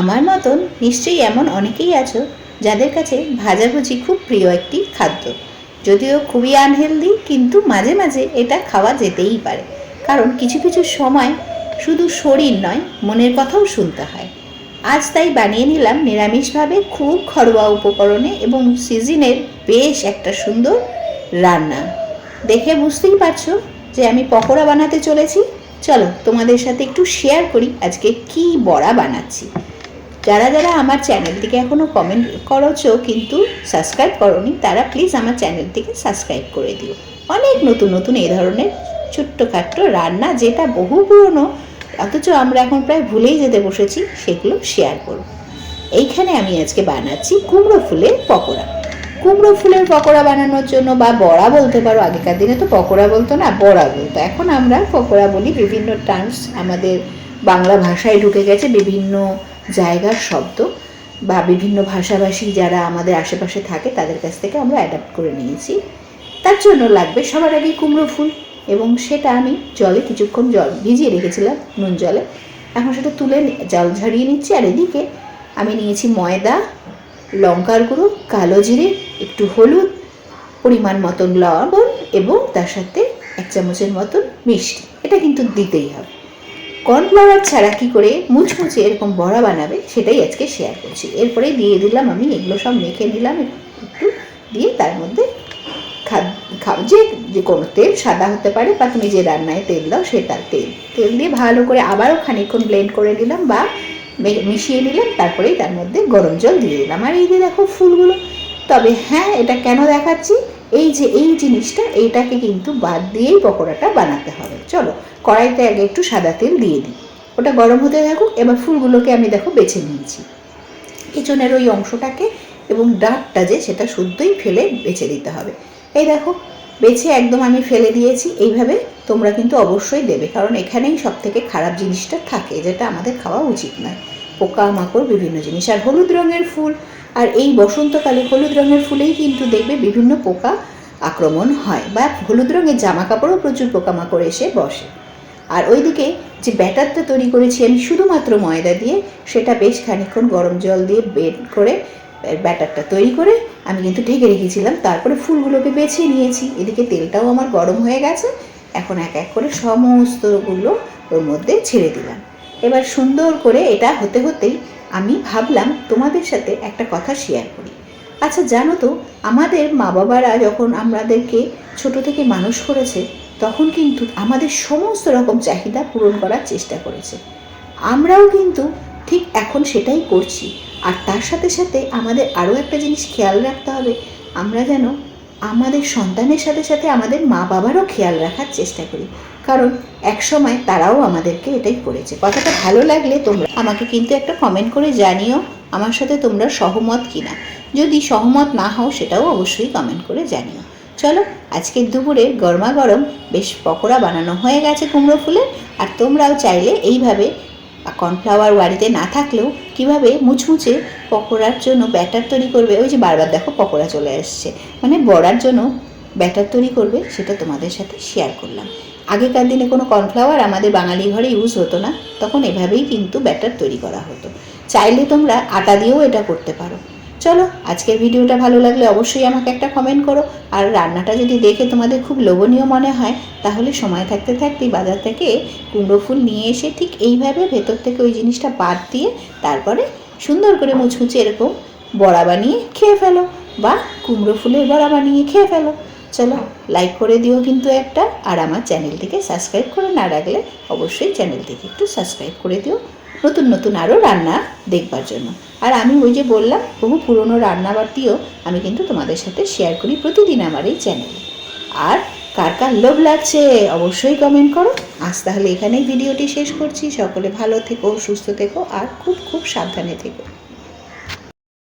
আমার মতন নিশ্চয়ই এমন অনেকেই আছো যাদের কাছে ভাজাভুজি খুব প্রিয় একটি খাদ্য। যদিও খুবই আনহেলদি কিন্তু মাঝে মাঝে এটা খাওয়া যেতেই পারে। কারণ কিছু কিছু সময় শুধু শরীর নয়, মনের কথাও শুনতে হয়। আজ তাই বানিয়ে নিলাম নিরামিষভাবে খুব ঘরোয়া উপকরণে এবং সিজনের বেশ একটা সুন্দর রান্না। দেখে বুঝতেই পারছ যে আমি পকোড়া বানাতে চলেছি। চলো তোমাদের সাথে একটু শেয়ার করি আজকে কি বড়া বানাচ্ছি। যারা যারা আমার চ্যানেলটিকে এখনও কমেন্ট করছ কিন্তু সাবস্ক্রাইব করনি, তারা প্লিজ আমার চ্যানেলটিকে সাবস্ক্রাইব করে দিও। অনেক নতুন নতুন এই ধরনের ছোট্টখাট্ট রান্না যেটা বহু পুরনো, অথচ আমরা এখন প্রায় ভুলেই যেতে বসেছি, সেগুলো শেয়ার করব এইখানে আমি আজকে বানাচ্ছি কুমড়ো ফুলের পকোড়া। কুমড়ো ফুলের পকোড়া বানানোর জন্য বা বড়া বলতে পারো, আগেকার দিনে তো পকোড়া বলতো না, বড়া বলতো। এখন আমরা পকোড়া বলি বিভিন্ন টার্মস আমাদের বাংলা ভাষায় ঢুকে গেছে বিভিন্ন জায়গার শব্দ বা বিভিন্ন ভাষাভাষী যারা আমাদের আশেপাশে থাকে তাদের কাছ থেকে আমরা অ্যাডাপ্ট করে নিয়েছি। তার জন্য লাগবে সবার আগে কুমড়ো ফুল এবং সেটা আমি জলে কিছুক্ষণ জল ভিজিয়ে রেখেছিলাম নুন জলে। এখন সেটা তুলে জল ঝরিয়ে নিচ্ছি আর এদিকে আমি নিয়েছি ময়দা, লঙ্কার গুঁড়ো, কালো জিরে, একটু হলুদ, পরিমাণ মতন লবণ এবং তার সাথে এক চামচের মতন মিষ্টি। এটা কিন্তু দিতেই হবে। কর্নফ্লাওয়ার ছাড়া কি করে মুচমুচে এরকম বড়া বানাবে, সেটাই আজকে শেয়ার করছি। এরপরে দিয়ে দিলাম আমি, এগুলো সব মেখে নিলাম, একটু দিয়ে তার মধ্যে খাও যে যে কোনো তেল, সাদা হতে পারে বা তুমি যে রান্নায় তেল দাও সেটা তেল। তেল দিয়ে ভালো করে আবারও খানিকক্ষণ ব্লেন্ড করে নিলাম বা মিশিয়ে নিলাম, তারপরেই তার মধ্যে গরম জল দিয়ে দিলাম। আর এই যে দেখো ফুলগুলো, তবে হ্যাঁ এটা কেন দেখাচ্ছি? এই যে, এই জিনিসটা, এইটাকে কিন্তু বাদ দিয়েই পকোড়াটা বানাতে হবে। চলো, কড়াইতে আগে একটু সাদা তেল দিয়ে দিই। ওটা গরম হতে থাকুক, এবার ফুলগুলোকে আমি দেখো বেছে নিয়েছি। পেছনের ওই অংশটাকে এবং ডাঁটটা যে, সেটা শুদ্ধই ফেলে বেছে দিতে হবে। এই দেখো, বেছে একদম আমি ফেলে দিয়েছি। এইভাবে তোমরা কিন্তু অবশ্যই দেবে, কারণ এখানেই সব থেকে খারাপ জিনিসটা থাকে, যেটা আমাদের খাওয়া উচিত নয়। পোকা মাকড় বিভিন্ন জিনিস। আর হলুদ রঙের ফুল, আর এই বসন্তকালে হলুদ রঙের ফুলেই কিন্তু দেখবে বিভিন্ন পোকা আক্রমণ হয়। বা হলুদ রঙের জামা কাপড়ও প্রচুর পোকামাকড় এসে বসে। আর ওইদিকে যে ব্যাটারটা তৈরি করেছি আমি শুধুমাত্র ময়দা দিয়ে, সেটা বেশ খানিকক্ষণ গরম জল দিয়ে বের করে ব্যাটারটা তৈরি করে আমি কিন্তু ঢেকে রেখেছিলাম। তারপরে ফুলগুলোকে বেছে নিয়েছি। এদিকে তেলটাও আমার গরম হয়ে গেছে। এখন এক এক করে সমস্তগুলো ওর মধ্যে ছেড়ে দিলাম। এবার সুন্দর করে এটা হতে হতেই আমি ভাবলাম তোমাদের সাথে একটা কথা শেয়ার করি। আচ্ছা জানো তো, আমাদের মা বাবারা যখন আমাদেরকে ছোট থেকে মানুষ করেছে, তখন কিন্তু আমাদের সমস্ত রকম চাহিদা পূরণ করার চেষ্টা করেছে। আমরাও কিন্তু ঠিক এখন সেটাই করছি। আর তার সাথে সাথে আমাদের আরও একটা জিনিস খেয়াল রাখতে হবে। আমরা যেন আমাদের সন্তানের সাথে সাথে আমাদের মা বাবারও খেয়াল রাখার চেষ্টা করি। কারণ এক সময় তারাও আমাদেরকে এটাই করেছে। কথাটা ভালো লাগলে তোমরা আমাকে কিন্তু একটা কমেন্ট করে জানিও আমার সাথে তোমরা সহমত কিনা। যদি সহমত না হও সেটাও অবশ্যই কমেন্ট করে জানিও। চলো, আজকের দুপুরে গরমা গরম বেশ পকোড়া বানানো হয়ে গেছে কুমড়ো ফুলের আর তোমরাও চাইলে এইভাবে কর্নফ্লাওয়ার বাড়িতে না থাকলেও কীভাবে মুচমুচে পকোড়ার জন্য ব্যাটার তৈরি করবে? ওই যে বারবার দেখো পকোড়া চলে আসছে। মানে বড়ার জন্য ব্যাটার তৈরি করবে, সেটা তোমাদের সাথে শেয়ার করলাম। আগেকার দিনে কোনো কর্নফ্লাওয়ার আমাদের বাঙালি ঘরে ইউজ হতো না, তখন এভাবেই কিন্তু ব্যাটার তৈরি করা হতো। চাইলে তোমরা আটা দিয়েও এটা করতে পারো। চলো, আজকের ভিডিওটা ভালো লাগলে অবশ্যই আমাকে একটা কমেন্ট করো। আর রান্নাটা যদি দেখে তোমাদের খুব লোভনীয় মনে হয়, তাহলে সময় থাকতে থাকতেই বাজার থেকে কুমড়ো ফুল নিয়ে এসে ঠিক এইভাবে ভেতর থেকে ওই জিনিসটা বাদ দিয়ে তারপরে সুন্দর করে মুচমুচে এরকম বড়া বানিয়ে খেয়ে ফেলো বা কুমড়ো ফুলের বড়া বানিয়ে খেয়ে ফেলো। চলো লাইক করে দিও কিন্তু একটা, আর আমার চ্যানেলটিকে সাবস্ক্রাইব করে না রাখলে অবশ্যই চ্যানেলটিকে একটু সাবস্ক্রাইব করে দিও। নতুন নতুন আরও রান্না দেখবার জন্য। আর আমি ওই যে বললাম, বহু পুরনো রান্নাবাটিও আমি কিন্তু তোমাদের সাথে শেয়ার করি প্রতিদিন আমার এই চ্যানেলে আর কার কার লোভ লাগছে অবশ্যই কমেন্ট করো। আজ তাহলে এখানেই ভিডিওটি শেষ করছি। সকলে ভালো থেকো, সুস্থ থেকো, আর খুব খুব সাবধানে থেকো।